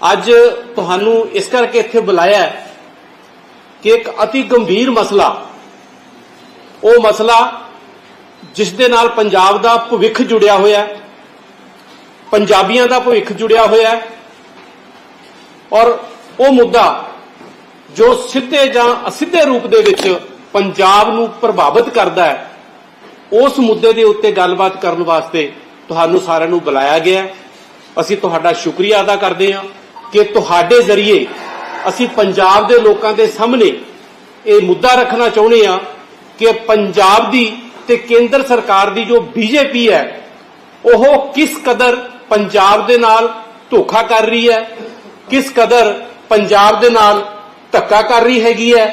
ਅੱਜ ਤੁਹਾਨੂੰ ਇਸ ਕਰਕੇ ਇੱਥੇ ਬੁਲਾਇਆ ਕਿ ਇੱਕ ਅਤੀ ਗੰਭੀਰ ਮਸਲਾ, ਉਹ ਮਸਲਾ ਜਿਸ ਦੇ ਨਾਲ ਪੰਜਾਬ ਦਾ ਭਵਿੱਖ ਜੁੜਿਆ ਹੋਇਆ ਹੈ, ਪੰਜਾਬੀਆਂ ਦਾ ਭਵਿੱਖ ਜੁੜਿਆ ਹੋਇਆ ਹੈ ਔਰ ਉਹ ਮੁੱਦਾ ਜੋ ਸਿੱਧੇ ਜਾਂ ਅਸਿੱਧੇ ਰੂਪ ਦੇ ਵਿੱਚ ਪੰਜਾਬ ਨੂੰ ਪ੍ਰਭਾਵਿਤ ਕਰਦਾ ਹੈ, ਉਸ ਮੁੱਦੇ ਦੇ ਉੱਤੇ ਗੱਲਬਾਤ ਕਰਨ ਵਾਸਤੇ ਤੁਹਾਨੂੰ ਸਾਰਿਆਂ ਨੂੰ ਬੁਲਾਇਆ ਗਿਆ ਅਸੀਂ ਤੁਹਾਡਾ ਸ਼ੁਕਰੀਆ ਅਦਾ ਕਰਦੇ ਹਾਂ। ਕਿ ਤੁਹਾਡੇ ਜ਼ਰੀਏ ਅਸੀਂ ਪੰਜਾਬ ਦੇ ਲੋਕਾਂ ਦੇ ਸਾਹਮਣੇ ਇਹ ਮੁੱਦਾ ਰੱਖਣਾ ਚਾਹੁੰਦੇ ਹਾਂ ਕਿ ਪੰਜਾਬ ਦੀ ਤੇ ਕੇਂਦਰ ਸਰਕਾਰ ਦੀ ਜੋ ਬੀਜੇਪੀ ਹੈ, ਉਹ ਕਿਸ ਕਦਰ ਪੰਜਾਬ ਦੇ ਨਾਲ ਧੋਖਾ ਕਰ ਰਹੀ ਹੈ, ਕਿਸ ਕਦਰ ਪੰਜਾਬ ਦੇ ਨਾਲ ਧੱਕਾ ਕਰ ਰਹੀ ਹੈਗੀ ਹੈ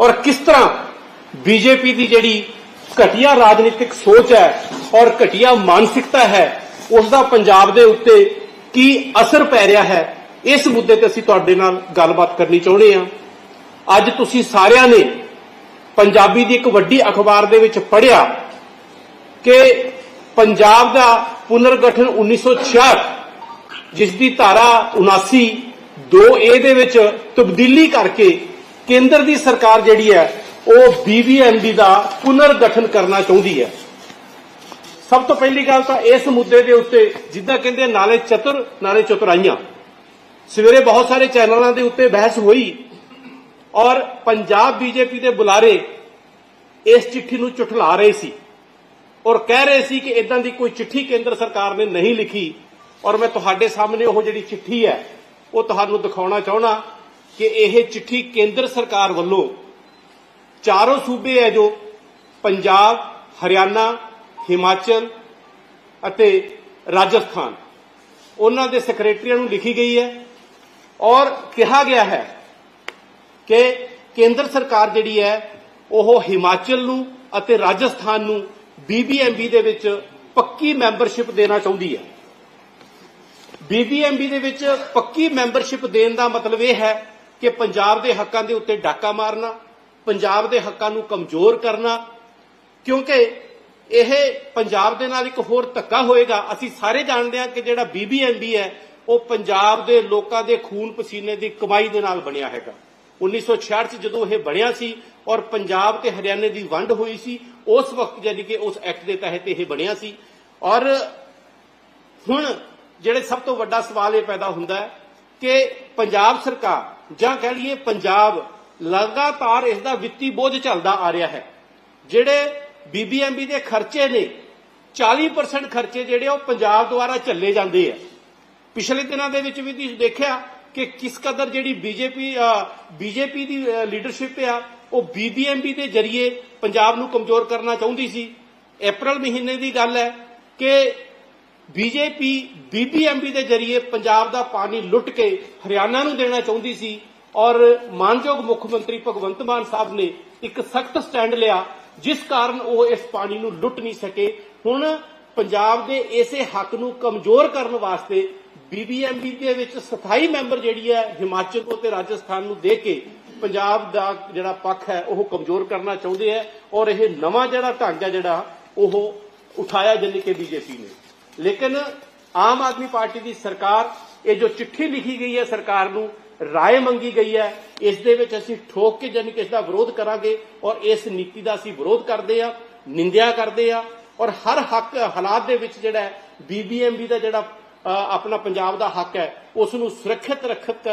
ਔਰ ਕਿਸ ਤਰ੍ਹਾਂ ਬੀਜੇਪੀ ਦੀ ਜਿਹੜੀ ਘਟੀਆ ਰਾਜਨੀਤਿਕ ਸੋਚ ਹੈ ਔਰ ਘਟੀਆ ਮਾਨਸਿਕਤਾ ਹੈ, ਉਸ ਦਾ ਪੰਜਾਬ ਦੇ ਉੱਤੇ ਕੀ ਅਸਰ ਪੈ ਰਿਹਾ ਹੈ ਇਸ ਮੁੱਦੇ ਤੇ ਅਸੀਂ ਤੁਹਾਡੇ ਨਾਲ ਗੱਲਬਾਤ ਕਰਨੀ ਚਾਹੁੰਦੇ ਹਾਂ। ਅੱਜ ਤੁਸੀਂ ਸਾਰਿਆਂ ਨੇ ਪੰਜਾਬੀ ਦੀ ਇੱਕ ਵੱਡੀ ਅਖਬਾਰ ਦੇ ਵਿੱਚ ਪੜ੍ਹਿਆ ਕਿ ਪੰਜਾਬ ਦਾ ਪੁਨਰਗਠਨ 1966 ਜਿਸ ਦੀ ਧਾਰਾ 79 2A ਦੇ ਵਿੱਚ ਤਬਦੀਲੀ ਕਰਕੇ ਕੇਂਦਰ ਦੀ ਸਰਕਾਰ ਜਿਹੜੀ ਹੈ, ਉਹ BBMB ਦਾ ਪੁਨਰਗਠਨ ਕਰਨਾ ਚਾਹੁੰਦੀ ਹੈ। ਸਭ ਤੋਂ ਪਹਿਲੀ ਗੱਲ ਤਾਂ ਇਸ ਮੁੱਦੇ ਦੇ ਉੱਤੇ ਜਿੱਦਾਂ ਕਹਿੰਦੇ ਨਾਲੇ ਚਤੁਰ, ਨਾਲੇ ਚਤੁਰਾਈਆਂ। ਸਵੇਰੇ ਬਹੁਤ ਸਾਰੇ ਚੈਨਲਾਂ ਦੇ ਉੱਤੇ ਬਹਿਸ ਹੋਈ ਔਰ ਪੰਜਾਬ ਬੀਜੇਪੀ ਦੇ ਬੁਲਾਰੇ ਇਸ ਚਿੱਠੀ ਨੂੰ ਝੁਠਲਾ ਰਹੇ ਸੀ ਔਰ ਕਹਿ ਰਹੇ ਸੀ ਕਿ ਇਦਾਂ ਦੀ ਕੋਈ ਚਿੱਠੀ ਕੇਂਦਰ ਸਰਕਾਰ ਨੇ ਨਹੀਂ ਲਿਖੀ ਔਰ ਮੈਂ ਤੁਹਾਡੇ ਸਾਹਮਣੇ ਉਹ ਜਿਹੜੀ ਚਿੱਠੀ ਹੈ, ਉਹ ਤੁਹਾਨੂੰ ਦਿਖਾਉਣਾ ਚਾਹਣਾ ਕਿ ਇਹ ਚਿੱਠੀ ਕੇਂਦਰ ਸਰਕਾਰ ਵੱਲੋਂ ਚਾਰੋਂ ਸੂਬੇ ਹੈ ਜੋ ਪੰਜਾਬ, ਹਰਿਆਣਾ, ਹਿਮਾਚਲ ਅਤੇ ਰਾਜਸਥਾਨ, ਉਹਨਾਂ ਦੇ ਸੈਕਟਰੀਆਂ ਨੂੰ ਲਿਖੀ ਗਈ ਹੈ। ਔਰ ਕਿਹਾ ਗਿਆ ਹੈ ਕਿ ਕੇਂਦਰ ਸਰਕਾਰ ਜਿਹੜੀ ਹੈ, ਉਹ ਹਿਮਾਚਲ ਨੂੰ ਅਤੇ ਰਾਜਸਥਾਨ ਨੂੰ ਬੀਬੀਐਮਬੀ ਦੇ ਵਿੱਚ ਪੱਕੀ ਮੈਂਬਰਸ਼ਿਪ ਦੇਣਾ ਚਾਹੁੰਦੀ ਹੈ। ਬੀਬੀਐਮਬੀ ਦੇ ਵਿੱਚ ਪੱਕੀ ਮੈਂਬਰਸ਼ਿਪ ਦੇਣ ਦਾ ਮਤਲਬ ਇਹ ਹੈ ਕਿ ਪੰਜਾਬ ਦੇ ਹੱਕਾਂ ਦੇ ਉੱਤੇ ਡਾਕਾ ਮਾਰਨਾ, ਪੰਜਾਬ ਦੇ ਹੱਕਾਂ ਨੂੰ ਕਮਜ਼ੋਰ ਕਰਨਾ, ਕਿਉਂਕਿ ਇਹ ਪੰਜਾਬ ਦੇ ਨਾਲ ਇੱਕ ਹੋਰ ਧੱਕਾ ਹੋਏਗਾ। ਅਸੀਂ ਸਾਰੇ ਜਾਣਦੇ ਹਾਂ ਕਿ ਜਿਹੜਾ ਬੀਬੀਐਮਬੀ ਹੈ ਉਹ ਪੰਜਾਬ ਦੇ ਲੋਕਾਂ ਦੇ ਖੂਨ ਪਸੀਨੇ ਦੀ ਕਮਾਈ ਦੇ ਨਾਲ ਬਣਿਆ ਹੈਗਾ। 1966 ਚ ਜਦੋਂ ਇਹ ਬਣਿਆ ਸੀ ਔਰ ਪੰਜਾਬ ਤੇ ਹਰਿਆਣੇ ਦੀ ਵੰਡ ਹੋਈ ਸੀ, ਉਸ ਵਕਤ ਯਾਨੀ ਕਿ ਉਸ ਐਕਟ ਦੇ ਤਹਿਤ ਇਹ ਬਣਿਆ ਸੀ। ਔਰ ਹੁਣ ਜਿਹੜੇ ਸਭ ਤੋਂ ਵੱਡਾ ਸਵਾਲ ਇਹ ਪੈਦਾ ਹੁੰਦਾ ਹੈ ਕਿ ਪੰਜਾਬ ਸਰਕਾਰ, ਜਾਂ ਕਹਿ ਲਈਏ ਪੰਜਾਬ, ਲਗਾਤਾਰ ਇਸ ਦਾ ਵਿੱਤੀ ਬੋਝ ਚੱਲਦਾ ਆ ਰਿਹਾ ਹੈ। ਜਿਹੜੇ ਬੀਬੀਐਮਬੀ ਦੇ ਖਰਚੇ ਨੇ 40% ਖਰਚੇ ਜਿਹੜੇ ਉਹ ਪੰਜਾਬ ਦੁਆਰਾ ਚੱਲੇ ਜਾਂਦੇ ਆ। ਪਿਛਲੇ ਦਿਨਾਂ ਦੇ ਵਿੱਚ ਵੀ ਤੁਸੀਂ ਦੇਖਿਆ ਕਿ ਕਿਸ ਕਦਰ ਜਿਹੜੀ ਬੀਜੇਪੀ ਬੀਜੇਪੀ ਦੀ ਲੀਡਰਸ਼ਿਪ ਆ, ਉਹ ਬੀਬੀਐਮਬੀ ਦੇ ਜ਼ਰੀਏ ਪੰਜਾਬ ਨੂੰ ਕਮਜ਼ੋਰ ਕਰਨਾ ਚਾਹੁੰਦੀ ਸੀ। ਅਪ੍ਰੈਲ ਮਹੀਨੇ ਦੀ ਗੱਲ ਹੈ ਕਿ ਬੀਜੇਪੀ ਬੀਬੀਐਮਬੀ ਦੇ ਜ਼ਰੀਏ ਪੰਜਾਬ ਦਾ ਪਾਣੀ ਲੁੱਟ ਕੇ ਹਰਿਆਣਾ ਨੂੰ ਦੇਣਾ ਚਾਹੁੰਦੀ ਸੀ ਔਰ ਮਾਨਯੋਗ ਮੁੱਖ ਮੰਤਰੀ ਭਗਵੰਤ ਮਾਨ ਸਾਹਿਬ ਨੇ ਇੱਕ ਸਖਤ ਸਟੈਂਡ ਲਿਆ, ਜਿਸ ਕਾਰਨ ਉਹ ਇਸ ਪਾਣੀ ਨੂੰ ਲੁੱਟ ਨਹੀਂ ਸਕੇ। ਹੁਣ ਪੰਜਾਬ ਦੇ ਇਸੇ ਹੱਕ ਨੂੰ ਕਮਜ਼ੋਰ ਕਰਨ ਵਾਸਤੇ ਬੀਬੀਐਮਬੀ ਦੇ ਵਿੱਚ ਸਥਾਈ ਮੈਂਬਰ ਜਿਹੜੀ ਹੈ ਹਿਮਾਚਲ ਤੋਂ ਤੇ ਰਾਜਸਥਾਨ ਨੂੰ ਦੇ ਕੇ ਪੰਜਾਬ ਦਾ ਜਿਹੜਾ ਪੱਖ ਹੈ, ਉਹ ਕਮਜ਼ੋਰ ਕਰਨਾ ਚਾਹੁੰਦੇ ਹੈ ਔਰ ਇਹ ਨਵਾਂ ਜਿਹੜਾ ਢੰਗ ਹੈ ਜਿਹੜਾ, ਉਹ ਉਠਾਇਆ ਜਾਨੀ ਕਿ ਬੀਜੇਪੀ ਨੇ। ਲੇਕਿਨ ਆਮ ਆਦਮੀ ਪਾਰਟੀ ਦੀ ਸਰਕਾਰ, ਇਹ ਜੋ ਚਿੱਠੀ ਲਿਖੀ ਗਈ ਹੈ ਸਰਕਾਰ ਨੂੰ, ਰਾਏ ਮੰਗੀ ਗਈ ਹੈ, ਇਸ ਦੇ ਵਿੱਚ ਅਸੀਂ ਠੋਕ ਕੇ ਜਾਨੀ ਕਿ ਇਸ ਦਾ ਵਿਰੋਧ ਕਰਾਂਗੇ ਔਰ ਇਸ ਨੀਤੀ ਦਾ ਅਸੀਂ ਵਿਰੋਧ ਕਰਦੇ ਆ ਨਿੰਦਿਆ ਕਰਦੇ ਆ ਔਰ ਹਰ ਹੱਕ ਹਾਲਾਤ ਦੇ ਵਿੱਚ ਜਿਹੜਾ ਬੀਬੀਐਮਬੀ ਦਾ ਜਿਹੜਾ ਆਪਣਾ ਪੰਜਾਬ ਦਾ ਹੱਕ ਹੈ ਉਸ ਨੂੰ ਸੁਰੱਖਿਅਤ ਰੱਖਤ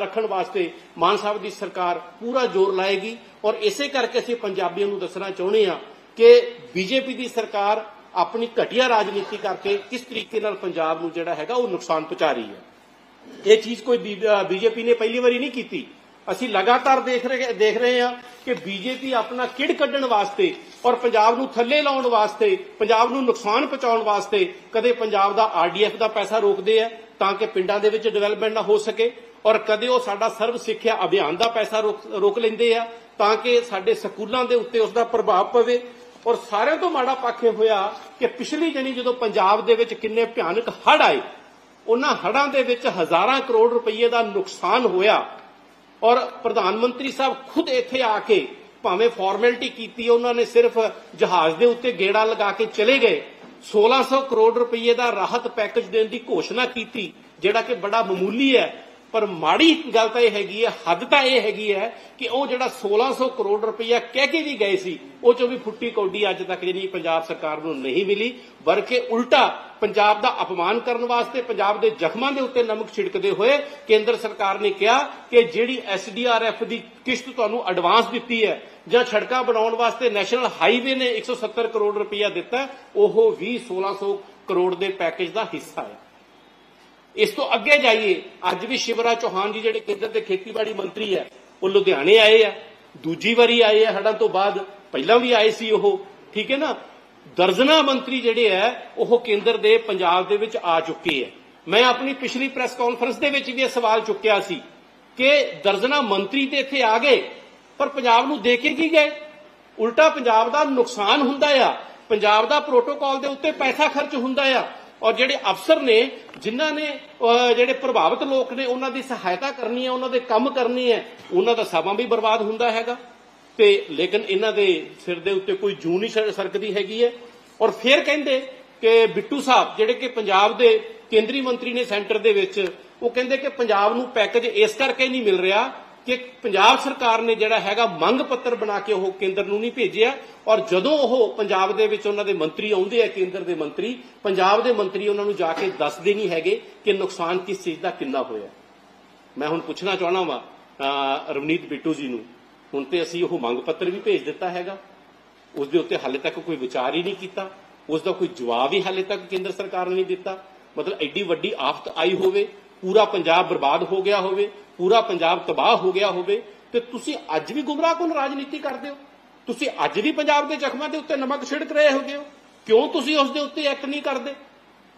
ਰੱਖਣ ਵਾਸਤੇ ਮਾਨ ਸਾਹਿਬ ਦੀ ਸਰਕਾਰ ਪੂਰਾ ਜ਼ੋਰ ਲਾਏਗੀ ਔਰ ਇਸੇ ਕਰਕੇ ਅਸੀਂ ਪੰਜਾਬੀਆਂ ਨੂੰ ਦੱਸਣਾ ਚਾਹੁੰਦੇ ਆ ਕਿ ਬੀਜੇਪੀ ਦੀ ਸਰਕਾਰ ਆਪਣੀ ਘਟੀਆ ਰਾਜਨੀਤੀ ਕਰਕੇ ਕਿਸ ਤਰੀਕੇ ਨਾਲ ਪੰਜਾਬ ਨੂੰ ਜਿਹੜਾ ਹੈਗਾ ਉਹ ਨੁਕਸਾਨ ਪਹੁੰਚਾ ਰਹੀ ਹੈ। ਇਹ ਚੀਜ਼ ਕੋਈ ਬੀਜੇਪੀ ਨੇ ਪਹਿਲੀ ਵਾਰੀ ਨਹੀਂ ਕੀਤੀ। ਅਸੀਂ ਲਗਾਤਾਰ ਦੇਖ ਰਹੇ ਦੇਖ ਰਹੇ ਹਾਂ ਕਿ ਬੀਜੇਪੀ ਆਪਣਾ ਕਿੜ ਕੱਢਣ ਵਾਸਤੇ ਔਰ ਪੰਜਾਬ ਨੂੰ ਥੱਲੇ ਲਾਉਣ ਵਾਸਤੇ, ਪੰਜਾਬ ਨੂੰ ਨੁਕਸਾਨ ਪਹੁੰਚਾਉਣ ਵਾਸਤੇ ਕਦੇ ਪੰਜਾਬ ਦਾ ਆਰਡੀਐਫ ਦਾ ਪੈਸਾ ਰੋਕਦੇ ਆ ਤਾਂ ਕਿ ਪਿੰਡਾਂ ਦੇ ਵਿੱਚ ਡਿਵੈਲਪਮੈਂਟ ਨਾ ਹੋ ਸਕੇ ਔਰ ਕਦੇ ਉਹ ਸਾਡਾ ਸਰਵ ਸਿੱਖਿਆ ਅਭਿਆਨ ਦਾ ਪੈਸਾ ਰੋਕ ਲੈਂਦੇ ਆ ਤਾਂ ਕਿ ਸਾਡੇ ਸਕੂਲਾਂ ਦੇ ਉੱਤੇ ਉਸ ਦਾ ਪ੍ਰਭਾਵ ਪਵੇ। ਔਰ ਸਾਰਿਆਂ ਤੋਂ ਮਾੜਾ ਪੱਖ ਇਹ ਹੋਇਆ ਕਿ ਪਿਛਲੀ ਜਣੀ ਜਦੋਂ ਪੰਜਾਬ ਦੇ ਵਿੱਚ ਕਿੰਨੇ ਭਿਆਨਕ ਹੜ ਆਏ, ਉਹਨਾਂ ਹੜਾਂ ਦੇ ਵਿੱਚ ਹਜ਼ਾਰਾਂ ਕਰੋੜ ਰੁਪਏ ਦਾ ਨੁਕਸਾਨ ਹੋਇਆ। ਔਰ ਪ੍ਰਧਾਨ ਮੰਤਰੀ ਸਾਹਿਬ ਖੁਦ ਇੱਥੇ ਆ ਕੇ ਭਾਵੇਂ ਫਾਰਮੈਲਿਟੀ ਕੀਤੀ ਉਹਨਾਂ ਨੇ ਸਿਰਫ ਜਹਾਜ਼ ਦੇ ਉੱਤੇ ਗੇੜਾ ਲਗਾ ਕੇ ਚਲੇ ਗਏ। 1600 ਕਰੋੜ ਰੁਪਏ ਦਾ ਰਾਹਤ ਪੈਕੇਜ ਦੇਣ ਦੀ ਘੋਸ਼ਣਾ ਕੀਤੀ, ਜਿਹੜਾ ਕਿ ਬੜਾ ਮਾਮੂਲੀ ਹੈ। ਪਰ ਮਾੜੀ ਗੱਲ ਤਾਂ ਇਹ ਹੈਗੀ ਹੈ, ਹੱਦ ਤਾਂ ਇਹ ਹੈਗੀ ਹੈ ਕਿ ਉਹ ਜਿਹੜਾ 1600 ਕਰੋੜ ਰੁਪਇਆ ਕਹਿ ਕੇ ਵੀ ਗਏ ਸੀ, ਉਹ ਚੋਂ ਵੀ ਫੁੱਟੀ ਕੌਡੀ ਅੱਜ ਤੱਕ ਜਿਹੜੀ ਪੰਜਾਬ ਸਰਕਾਰ ਨੂੰ ਨਹੀਂ ਮਿਲੀ, ਬਲਕਿ ਉਲਟਾ ਪੰਜਾਬ ਦਾ ਅਪਮਾਨ ਕਰਨ ਵਾਸਤੇ, ਪੰਜਾਬ ਦੇ ਜ਼ਖਮਾਂ ਦੇ ਉੱਤੇ ਨਮਕ ਛਿੜਕਦੇ ਹੋਏ ਕੇਂਦਰ ਸਰਕਾਰ ਨੇ ਕਿਹਾ ਕਿ ਜਿਹੜੀ ਐਸਡੀਆਰਐਫ ਦੀ ਕਿਸ਼ਤ ਤੁਹਾਨੂੰ ਐਡਵਾਂਸ ਦਿੱਤੀ ਹੈ ਜਾਂ ਸੜਕਾਂ ਬਣਾਉਣ ਵਾਸਤੇ ਨੈਸ਼ਨਲ ਹਾਈਵੇ ਨੇ 170 ਕਰੋੜ ਰੁਪਇਆ ਦਿੱਤਾ, ਉਹ ਵੀ 1600 ਕਰੋੜ ਦੇ ਪੈਕੇਜ ਦਾ ਹਿੱਸਾ ਹੈ। ਇਸ ਤੋਂ ਅੱਗੇ ਜਾਈਏ, ਅੱਜ ਵੀ ਸ਼ਿਵਰਾਜ ਚੌਹਾਨ ਜੀ ਜਿਹੜੇ ਕੇਂਦਰ ਦੇ ਖੇਤੀਬਾੜੀ ਮੰਤਰੀ ਹੈ, ਉਹ ਲੁਧਿਆਣੇ ਆਏ ਆ। ਦੂਜੀ ਵਾਰੀ ਆਏ ਆ ਹੜਾਂ ਤੋਂ ਬਾਅਦ ਪਹਿਲਾਂ ਵੀ ਆਏ ਸੀ ਉਹ, ਠੀਕ ਹੈ ਨਾ? ਦਰਜਨਾ ਮੰਤਰੀ ਜਿਹੜੇ ਹੈ ਉਹ ਕੇਂਦਰ ਦੇ ਪੰਜਾਬ ਦੇ ਵਿੱਚ ਆ ਚੁੱਕੇ ਹੈ ਮੈਂ ਆਪਣੀ ਪਿਛਲੀ ਪ੍ਰੈਸ ਕਾਨਫਰੰਸ ਦੇ ਵਿੱਚ ਵੀ ਇਹ ਸਵਾਲ ਚੁੱਕਿਆ ਸੀ ਕਿ ਦਰਜਨਾ ਮੰਤਰੀ ਤੇ ਇੱਥੇ ਆ ਗਏ, ਪਰ ਪੰਜਾਬ ਨੂੰ ਦੇ ਕੇ ਕੀ ਗਏ? ਉਲਟਾ ਪੰਜਾਬ ਦਾ ਨੁਕਸਾਨ ਹੁੰਦਾ ਆ, ਪੰਜਾਬ ਦਾ ਪ੍ਰੋਟੋਕਾਲ ਦੇ ਉੱਤੇ ਪੈਸਾ ਖਰਚ ਹੁੰਦਾ ਆ ਔਰ ਜਿਹੜੇ ਅਫਸਰ ਨੇ, ਜਿਨ੍ਹਾਂ ਨੇ ਜਿਹੜੇ ਪ੍ਰਭਾਵਿਤ ਲੋਕ ਨੇ, ਉਹਨਾਂ ਦੀ ਸਹਾਇਤਾ ਕਰਨੀ ਹੈ, ਉਹਨਾਂ ਦੇ ਕੰਮ ਕਰਨੀ ਹੈ, ਉਹਨਾਂ ਦਾ ਸਮਾਂ ਵੀ ਬਰਬਾਦ ਹੁੰਦਾ ਹੈਗਾ। ਤੇ ਲੇਕਿਨ ਇਹਨਾਂ ਦੇ ਸਿਰ ਦੇ ਉੱਤੇ ਕੋਈ ਜੂ ਨਹੀਂ ਸਰਕਦੀ ਹੈਗੀ ਹੈ। ਔਰ ਫਿਰ ਕਹਿੰਦੇ ਕਿ ਬਿੱਟੂ ਸਾਹਿਬ, ਜਿਹੜੇ ਕਿ ਪੰਜਾਬ ਦੇ ਕੇਂਦਰੀ ਮੰਤਰੀ ਨੇ ਸੈਂਟਰ ਦੇ ਵਿੱਚ, ਉਹ ਕਹਿੰਦੇ ਕਿ ਪੰਜਾਬ ਨੂੰ ਪੈਕੇਜ ਇਸ ਕਰਕੇ ਨਹੀਂ ਮਿਲ ਰਿਹਾ ਕਿ ਪੰਜਾਬ ਸਰਕਾਰ ਨੇ ਜਿਹੜਾ ਹੈਗਾ ਮੰਗ ਪੱਤਰ ਬਣਾ ਕੇ ਉਹ ਕੇਂਦਰ ਨੂੰ ਨਹੀਂ ਭੇਜਿਆ ਔਰ ਜਦੋਂ ਉਹ ਪੰਜਾਬ ਦੇ ਵਿੱਚ ਉਹਨਾਂ ਦੇ ਮੰਤਰੀ ਆਉਂਦੇ ਆ, ਕੇਂਦਰ ਦੇ ਮੰਤਰੀ, ਪੰਜਾਬ ਦੇ ਮੰਤਰੀ ਉਹਨਾਂ ਨੂੰ ਜਾ ਕੇ ਦੱਸਦੇ ਨਹੀਂ ਹੈਗੇ ਕਿ ਨੁਕਸਾਨ ਕਿਸ ਚੀਜ਼ ਦਾ ਕਿੰਨਾ ਹੋਇਆ। ਮੈਂ ਹੁਣ ਪੁੱਛਣਾ ਚਾਹਣਾ ਵਾਂ ਰਵਨੀਤ ਬਿੱਟੂ ਜੀ ਨੂੰ। ਹੁਣ ਤੇ ਅਸੀਂ ਉਹ ਮੰਗ ਪੱਤਰ ਵੀ ਭੇਜ ਦਿੱਤਾ ਹੈਗਾ। ਉਸ ਦੇ ਉੱਤੇ ਹਾਲੇ ਤੱਕ ਕੋਈ ਵਿਚਾਰ ਹੀ ਨਹੀਂ ਕੀਤਾ। ਉਸ ਦਾ ਕੋਈ ਜਵਾਬ ਹੀ ਹਾਲੇ ਤੱਕ ਕੇਂਦਰ ਸਰਕਾਰ ਨੇ ਨਹੀਂ ਦਿੱਤਾ। ਮਤਲਬ ਐਡੀ ਵੱਡੀ ਆਫਤ ਆਈ ਹੋਵੇ ਪੂਰਾ ਪੰਜਾਬ ਬਰਬਾਦ ਹੋ ਗਿਆ ਹੋਵੇ, ਪੂਰਾ ਪੰਜਾਬ ਤਬਾਹ ਹੋ ਗਿਆ ਹੋਵੇ, ਤੇ ਤੁਸੀਂ ਅੱਜ ਵੀ ਗੁੰਮਰਾਹਕੁਨ ਰਾਜਨੀਤੀ ਕਰਦੇ ਹੋ? ਤੁਸੀਂ ਅੱਜ ਵੀ ਪੰਜਾਬ ਦੇ ਜ਼ਖਮਾਂ ਦੇ ਉੱਤੇ ਨਮਕ ਛਿੜਕ ਰਹੇ ਹੋਗੇ ਹੋ? ਕਿਉਂ ਤੁਸੀਂ ਉਸ ਦੇ ਉੱਤੇ ਐਕਟ ਨਹੀਂ ਕਰਦੇ?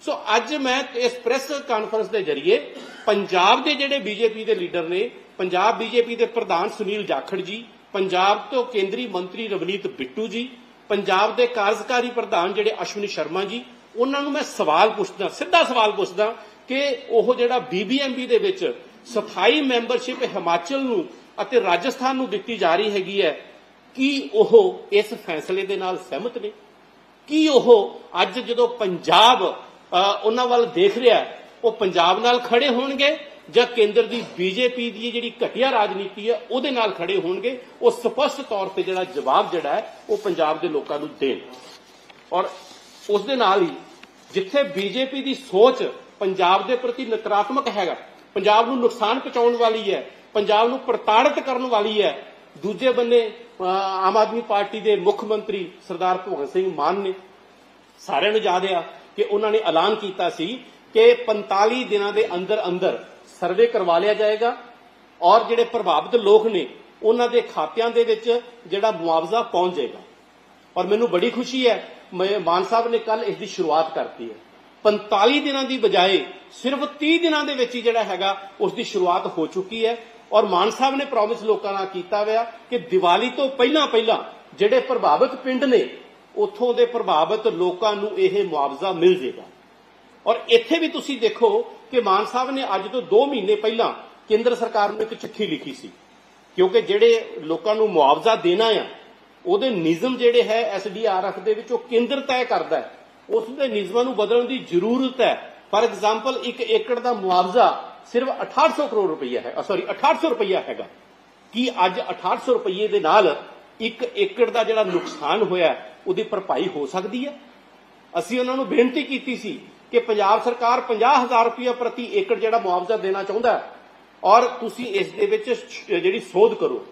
ਸੋ ਅੱਜ ਮੈਂ ਇਸ ਪ੍ਰੈਸ ਕਾਨਫਰੰਸ ਦੇ ਜ਼ਰੀਏ ਪੰਜਾਬ ਦੇ ਜਿਹੜੇ ਬੀਜੇਪੀ ਦੇ ਲੀਡਰ ਨੇ, ਪੰਜਾਬ ਬੀਜੇਪੀ ਦੇ ਪ੍ਰਧਾਨ ਸੁਨੀਲ ਜਾਖੜ ਜੀ, ਪੰਜਾਬ ਤੋਂ ਕੇਂਦਰੀ ਮੰਤਰੀ ਰਵਨੀਤ ਬਿੱਟੂ ਜੀ, ਪੰਜਾਬ ਦੇ ਕਾਰਜਕਾਰੀ ਪ੍ਰਧਾਨ ਜਿਹੜੇ ਅਸ਼ਵਨੀ ਸ਼ਰਮਾ ਜੀ, ਉਹਨਾਂ ਨੂੰ ਮੈਂ ਸਵਾਲ ਪੁੱਛਦਾ, ਸਿੱਧਾ ਸਵਾਲ ਪੁੱਛਦਾ ਕਿ ਉਹ ਜਿਹੜਾ ਬੀਬੀਐਮਬੀ ਦੇ ਵਿੱਚ ਸਥਾਈ ਮੈਂਬਰਸ਼ਿਪ ਹਿਮਾਚਲ ਨੂੰ ਅਤੇ ਰਾਜਸਥਾਨ ਨੂੰ ਦਿੱਤੀ ਜਾ ਰਹੀ ਹੈਗੀ ਹੈ, ਕੀ ਉਹ ਇਸ ਫੈਸਲੇ ਦੇ ਨਾਲ ਸਹਿਮਤ ਨੇ? ਕੀ ਉਹ ਅੱਜ ਜਦੋਂ ਪੰਜਾਬ ਉਹਨਾਂ ਵੱਲ ਦੇਖ ਰਿਹਾ ਉਹ ਪੰਜਾਬ ਨਾਲ ਖੜੇ ਹੋਣਗੇ ਜਾਂ ਕੇਂਦਰ ਦੀ ਬੀਜੇਪੀ ਦੀ ਜਿਹੜੀ ਘਟੀਆ ਰਾਜਨੀਤੀ ਹੈ, ਉਹਦੇ ਨਾਲ ਖੜੇ ਹੋਣਗੇ? ਉਹ ਸਪਸ਼ਟ ਤੌਰ ਤੇ ਜਿਹੜਾ ਜਵਾਬ ਜਿਹੜਾ ਹੈ, ਉਹ ਪੰਜਾਬ ਦੇ ਲੋਕਾਂ ਨੂੰ ਦੇਣ। ਔਰ ਉਸ ਦੇ ਨਾਲ ਹੀ ਜਿੱਥੇ ਬੀਜੇਪੀ ਦੀ ਸੋਚ ਪੰਜਾਬ ਦੇ ਪ੍ਰਤੀ ਨਕਾਰਾਤਮਕ ਹੈਗਾ। ਪੰਜਾਬ ਨੂੰ ਨੁਕਸਾਨ ਪਹੁੰਚਾਉਣ ਵਾਲੀ ਹੈ। ਪੰਜਾਬ ਨੂੰ ਪ੍ਰਤਾੜਿਤ ਕਰਨ ਵਾਲੀ ਹੈ। ਦੂਜੇ ਬੰਨੇ ਆਮ ਆਦਮੀ ਪਾਰਟੀ ਦੇ ਮੁੱਖ ਮੰਤਰੀ ਸਰਦਾਰ ਭਗਵੰਤ ਸਿੰਘ ਮਾਨ ਨੇ ਸਾਰਿਆਂ ਨੂੰ ਯਾਦ ਆ ਕਿ ਉਹਨਾਂ ਨੇ ਐਲਾਨ ਕੀਤਾ ਸੀ ਕਿ 45 ਦਿਨਾਂ ਦੇ ਅੰਦਰ ਅੰਦਰ ਸਰਵੇ ਕਰਵਾ ਲਿਆ ਜਾਏਗਾ ਔਰ ਜਿਹੜੇ ਪ੍ਰਭਾਵਿਤ ਲੋਕ ਨੇ, ਉਹਨਾਂ ਦੇ ਖਾਤਿਆਂ ਦੇ ਵਿੱਚ ਜਿਹੜਾ ਮੁਆਵਜ਼ਾ ਪਹੁੰਚ ਜਾਏਗਾ। ਔਰ ਮੈਨੂੰ ਬੜੀ ਖੁਸ਼ੀ ਹੈ, ਮੈਂ ਮਾਨ ਸਾਹਿਬ ਨੇ ਕੱਲ ਇਸ ਦੀ ਸ਼ੁਰੂਆਤ ਕਰਤੀ ਹੈ। 45 ਦਿਨਾਂ ਦੀ ਬਜਾਏ ਸਿਰਫ 30 ਦਿਨਾਂ ਦੇ ਵਿੱਚ ਹੀ ਜਿਹੜਾ ਹੈਗਾ ਉਸ ਦੀ ਸ਼ੁਰੂਆਤ ਹੋ ਚੁੱਕੀ ਹੈ। ਔਰ ਮਾਨ ਸਾਹਿਬ ਨੇ ਪ੍ਰੋਮਿਸ ਲੋਕਾਂ ਨਾਲ ਕੀਤਾ ਹੋਇਆ ਕਿ ਦੀਵਾਲੀ ਤੋਂ ਪਹਿਲਾਂ ਪਹਿਲਾਂ ਜਿਹੜੇ ਪ੍ਰਭਾਵਿਤ ਪਿੰਡ ਨੇ, ਉੱਥੋਂ ਦੇ ਪ੍ਰਭਾਵਿਤ ਲੋਕਾਂ ਨੂੰ ਇਹ ਮੁਆਵਜ਼ਾ ਮਿਲ ਜੇਗਾ ਔਰ ਇੱਥੇ ਵੀ ਤੁਸੀਂ ਦੇਖੋ ਕਿ ਮਾਨ ਸਾਹਿਬ ਨੇ ਅੱਜ ਤੋਂ 2 ਮਹੀਨੇ ਪਹਿਲਾਂ ਕੇਂਦਰ ਸਰਕਾਰ ਨੂੰ ਇੱਕ ਚਿੱਠੀ ਲਿਖੀ ਸੀ। ਕਿਉਂਕਿ ਜਿਹੜੇ ਲੋਕਾਂ ਨੂੰ ਮੁਆਵਜ਼ਾ ਦੇਣਾ ਆ, ਉਹਦੇ ਨਿਯਮ ਜਿਹੜੇ ਹੈ ਐਸਡੀਆਰਐਫ ਦੇ ਵਿੱਚ ਉਹ ਕੇਂਦਰ ਤੈਅ ਕਰਦਾ ਹੈ। ਉਸ ਦੇ ਨਿਯਮਾਂ ਨੂੰ ਬਦਲਣ ਦੀ ਜ਼ਰੂਰਤ ਹੈ। ਫਾਰ ਐਗਜ਼ਾਮਪਲ ਇੱਕ ਏਕੜ ਦਾ ਮੁਆਵਜ਼ਾ ਸਿਰਫ 6800 ਕਰੋੜ ਰੁਪਈਆ ਹੈ। ਸੌਰੀ 6800 ਰੁਪਈਆ ਹੈਗਾ। ਕੀ ਅੱਜ 6800 ਰੁਪਈਏ ਦੇ ਨਾਲ ਇੱਕ ਏਕੜ ਦਾ ਜਿਹੜਾ ਨੁਕਸਾਨ ਹੋਇਆ ਉਹਦੀ ਭਰਪਾਈ ਹੋ ਸਕਦੀ ਹੈ? ਅਸੀਂ ਉਹਨਾਂ ਨੂੰ ਬੇਨਤੀ ਕੀਤੀ ਸੀ ਕਿ ਪੰਜਾਬ ਸਰਕਾਰ 50000 ਰੁਪਏ ਪ੍ਰਤੀ ਏਕੜ ਜਿਹੜਾ ਮੁਆਵਜ਼ਾ ਦੇਣਾ ਚਾਹੁੰਦਾ ਹੈ ਔਰ ਤੁਸੀਂ ਇਸ ਦੇ ਵਿੱਚ ਜਿਹੜੀ ਸੋਧ ਕਰੋ।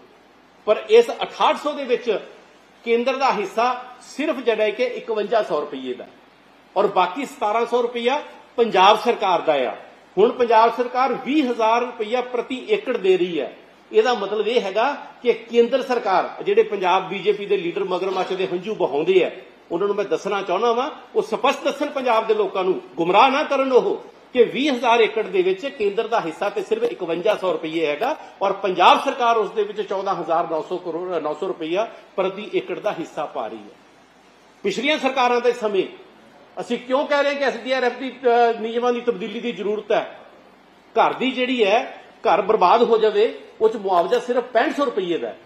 ਪਰ ਇਸ 6800 ਦੇ ਵਿੱਚ ਕੇਂਦਰ ਦਾ ਹਿੱਸਾ ਸਿਰਫ ਜਿਹੜਾ ਹੈ ਕਿ 5100 ਰੁਪਏ ਦਾ ਔਰ ਬਾਕੀ 1700 ਰੁਪਇਆ ਪੰਜਾਬ ਸਰਕਾਰ ਦਾ ਆ। ਹੁਣ ਪੰਜਾਬ ਸਰਕਾਰ 20000 ਰੁਪਇਆ ਪ੍ਰਤੀ ਏਕੜ ਦੇ ਰਹੀ ਹੈ। ਇਹਦਾ ਮਤਲਬ ਇਹ ਹੈਗਾ ਕਿ ਕੇਂਦਰ ਸਰਕਾਰ, ਜਿਹੜੇ ਪੰਜਾਬ ਬੀਜੇਪੀ ਦੇ ਲੀਡਰ ਮਗਰਮੱਛ ਦੇ ਹੰਝੂ ਬਹਾਉਂਦੇ ਆ, ਉਹਨਾਂ ਨੂੰ ਮੈਂ ਦੱਸਣਾ ਚਾਹੁੰਦਾ ਵਾਂ, ਉਹ ਸਪਸ਼ਟ ਦੱਸਣ ਪੰਜਾਬ ਦੇ ਲੋਕਾਂ ਨੂੰ, ਗੁੰਮਰਾਹ ਨਾ ਕਰਨ ਉਹ, ਕਿ 20000 ਏਕੜ ਦੇ ਵਿੱਚ ਕੇਂਦਰ ਦਾ ਹਿੱਸਾ ਤੇ ਸਿਰਫ 5100 ਰੁਪਏ ਹੈਗਾ ਔਰ ਪੰਜਾਬ ਸਰਕਾਰ ਉਸ ਦੇ ਵਿੱਚ 14900 ਕਰੋੜ 900 ਰੁਪਇਆ ਪ੍ਰਤੀ ਏਕੜ ਦਾ ਹਿੱਸਾ ਪਾ ਰਹੀ ਹੈ। ਪਿਛਲੀਆਂ ਸਰਕਾਰਾਂ ਦੇ ਸਮੇਂ ਅਸੀਂ ਕਿਉਂ ਕਹਿ ਰਹੇ ਹਾਂ ਕਿ ਐਸਡੀਆਰਐਫ ਦੀ ਅ, ਨਿਯਮਾਂ ਦੀ ਤਬਦੀਲੀ ਦੀ ਜ਼ਰੂਰਤ ਹੈ? ਘਰ ਦੀ ਜਿਹੜੀ ਹੈ ਘਰ ਬਰਬਾਦ ਹੋ ਜਾਵੇ ਉਹ ਚ ਮੁਆਵਜ਼ਾ ਸਿਰਫ 6500 ਰੁਪਏ ਦਾ ਹੈ।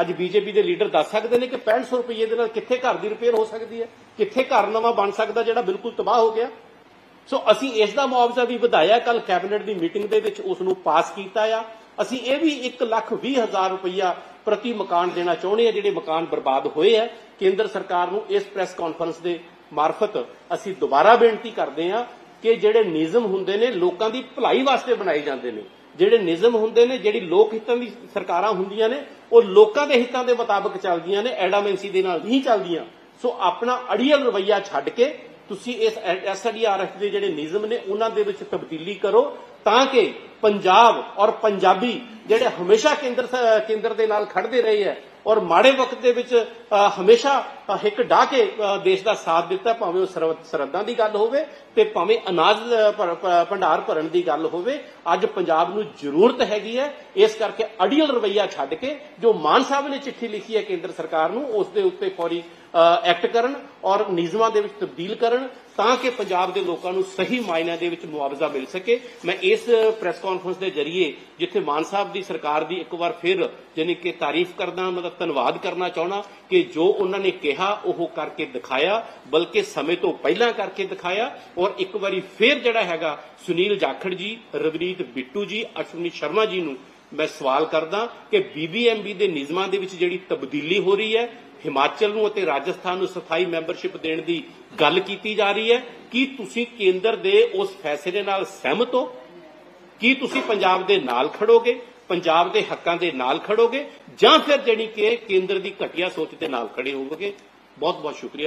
ਅੱਜ ਬੀਜੇਪੀ ਦੇ ਲੀਡਰ ਦੱਸ ਸਕਦੇ ਨੇ ਕਿ 6500 ਰੁਪਏ ਦੇ ਨਾਲ ਕਿੱਥੇ ਘਰ ਦੀ ਰਿਪੇਅਰ ਹੋ ਸਕਦੀ ਹੈ? ਕਿੱਥੇ ਘਰ ਨਵਾਂ ਬਣ ਸਕਦਾ ਜਿਹੜਾ ਬਿਲਕੁਲ ਤਬਾਹ ਹੋ ਗਿਆ? ਸੋ ਅਸੀਂ ਇਸ ਦਾ ਮੁਆਵਜ਼ਾ ਵੀ ਵਧਾਇਆ ਕੱਲ ਕੈਬਨਿਟ ਦੀ ਮੀਟਿੰਗ ਦੇ ਵਿੱਚ ਉਸ ਨੂੰ ਪਾਸ ਕੀਤਾ ਆ। ਅਸੀਂ ਇਹ ਵੀ 1 ਲੱਖ 20 ਹਜ਼ਾਰ ਰੁਪਈਆ ਪ੍ਰਤੀ ਮਕਾਨ ਦੇਣਾ ਚਾਹੁੰਦੇ ਆ ਜਿਹੜੇ ਮਕਾਨ ਬਰਬਾਦ ਹੋਏ ਆ। ਕੇਂਦਰ ਸਰਕਾਰ ਨੂੰ ਇਸ ਪ੍ਰੈਸ ਕਾਨਫਰੰਸ ਦੇ ਮਾਰਫਤ ਅਸੀਂ ਦੁਬਾਰਾ ਬੇਨਤੀ ਕਰਦੇ ਹਾਂ ਕਿ ਜਿਹੜੇ ਨਿਯਮ ਹੁੰਦੇ ਨੇ ਲੋਕਾਂ ਦੀ ਭਲਾਈ ਵਾਸਤੇ ਬਣਾਏ ਜਾਂਦੇ ਨੇ। ਜਿਹੜੇ ਨਿਯਮ ਹੁੰਦੇ ਨੇ, ਜਿਹੜੀ ਲੋਕ ਹਿੱਤਾਂ ਦੀ ਸਰਕਾਰਾਂ ਹੁੰਦੀਆਂ ਨੇ, ਉਹ ਲੋਕਾਂ ਦੇ ਹਿੱਤਾਂ ਦੇ ਮੁਤਾਬਕ ਚੱਲਦੀਆਂ ਨੇ, ਐਡਾਮੈਂਸੀ ਦੇ ਨਾਲ ਨਹੀਂ ਚੱਲਦੀਆਂ। ਸੋ ਆਪਣਾ ਅੜੀਅਲ ਰਵਈਆ ਛੱਡ ਕੇ ਤੁਸੀਂ ਇਸ ਐਸਡੀਆਰਐਫ ਦੇ ਜਿਹੜੇ ਨਿਯਮ ਨੇ, ਉਹਨਾਂ ਦੇ ਵਿੱਚ ਤਬਦੀਲੀ ਕਰੋ ਤਾਂ ਕਿ ਪੰਜਾਬ ਔਰ ਪੰਜਾਬੀ ਜਿਹੜੇ ਹਮੇਸ਼ਾ ਕੇਂਦਰ ਕੇਂਦਰ ਦੇ ਨਾਲ ਖੜਦੇ ਰਹੇ ਹੈ ਔਰ ਮਾੜੇ ਵਕਤ ਦੇ ਵਿੱਚ ਹਮੇਸ਼ਾ ਅ, ਹਿੱਕ ਢਾ ਕੇ ਦੇਸ਼ ਦਾ ਸਾਥ ਦਿੱਤਾ ਭਾਵੇਂ ਉਹ ਸਰਵ- ਸਰਹੱਦਾਂ ਦੀ ਗੱਲ ਹੋਵੇ ਤੇ ਭਾਵੇਂ ਅਨਾਜ ਭੰਡਾਰ ਭਰਨ ਦੀ ਗੱਲ ਹੋਵੇ ਅੱਜ ਪੰਜਾਬ ਨੂੰ ਜ਼ਰੂਰਤ ਹੈਗੀ ਹੈ ਇਸ ਕਰਕੇ ਅੜੀਅਲ ਰਵਈਆ ਛੱਡ ਕੇ ਜੋ ਮਾਨ ਸਾਹਿਬ ਨੇ ਚਿੱਠੀ ਲਿਖੀ ਹੈ ਕੇਂਦਰ ਸਰਕਾਰ ਨੂੰ ਉਸ ਦੇ ਉੱਤੇ ਫੌਰੀ ਐਕਟ ਕਰਨ ਔਰ ਨਿਯਮਾਂ ਦੇ ਵਿੱਚ ਤਬਦੀਲ ਕਰਨ ਤਾਂ ਕਿ ਪੰਜਾਬ ਦੇ ਲੋਕਾਂ ਨੂੰ ਸਹੀ ਮਾਇਨਿਆਂ ਦੇ ਵਿੱਚ ਮੁਆਵਜ਼ਾ ਮਿਲ ਸਕੇ। ਮੈਂ ਇਸ ਪ੍ਰੈਸ ਕਾਨਫਰੰਸ ਦੇ ਜ਼ਰੀਏ ਜਿੱਥੇ ਮਾਨ ਸਾਹਿਬ ਦੀ ਸਰਕਾਰ ਦੀ ਇੱਕ ਵਾਰ ਫਿਰ ਯਾਨੀ ਕਿ ਤਾਰੀਫ ਕਰਦਾ ਮਤਲਬ ਧੰਨਵਾਦ ਕਰਨਾ ਚਾਹਣਾ ਕਿ ਜੋ ਉਹਨਾਂ ਨੇ ਕਿਹਾ, ਉਹ ਕਰਕੇ ਦਿਖਾਇਆ, ਬਲਕਿ ਸਮੇਂ ਤੋਂ ਪਹਿਲਾਂ ਕਰਕੇ ਦਿਖਾਇਆ। ਔਰ ਇੱਕ ਵਾਰੀ ਫਿਰ ਜਿਹੜਾ ਹੈਗਾ ਸੁਨੀਲ ਜਾਖੜ ਜੀ, ਰਵਨੀਤ ਬਿੱਟੂ ਜੀ, ਅਸ਼ਵਨੀ ਸ਼ਰਮਾ ਜੀ ਨੂੰ ਮੈਂ ਸਵਾਲ ਕਰਦਾ ਕਿ ਬੀਬੀਐਮਬੀ ਦੇ ਨਿਯਮਾਂ ਦੇ ਵਿੱਚ ਜਿਹੜੀ ਤਬਦੀਲੀ ਹੋ ਰਹੀ ਹੈ ਹਿਮਾਚਲ ਨੂੰ ਅਤੇ ਰਾਜਸਥਾਨ ਨੂੰ ਸਥਾਈ ਮੈਂਬਰਸ਼ਿਪ ਦੇਣ ਦੀ ਗੱਲ ਕੀਤੀ ਜਾ ਰਹੀ ਹੈ। ਕੀ ਤੁਸੀਂ ਕੇਂਦਰ ਦੇ ਉਸ ਫੈਸਲੇ ਨਾਲ ਸਹਿਮਤ ਹੋ? ਕੀ ਤੁਸੀਂ ਪੰਜਾਬ ਦੇ ਨਾਲ ਖੜੋਗੇ? ਪੰਜਾਬ ਦੇ ਹੱਕਾਂ ਦੇ ਨਾਲ ਖੜੋਗੇ? ਜਾਂ ਫਿਰ ਜਿਹੜੀ ਕਿ ਕੇਂਦਰ ਦੀ ਘਟੀਆ ਸੋਚ ਦੇ ਨਾਲ ਖੜੇ ਹੋਵੋਗੇ? ਬਹੁਤ ਬਹੁਤ ਸ਼ੁਕਰੀਆ।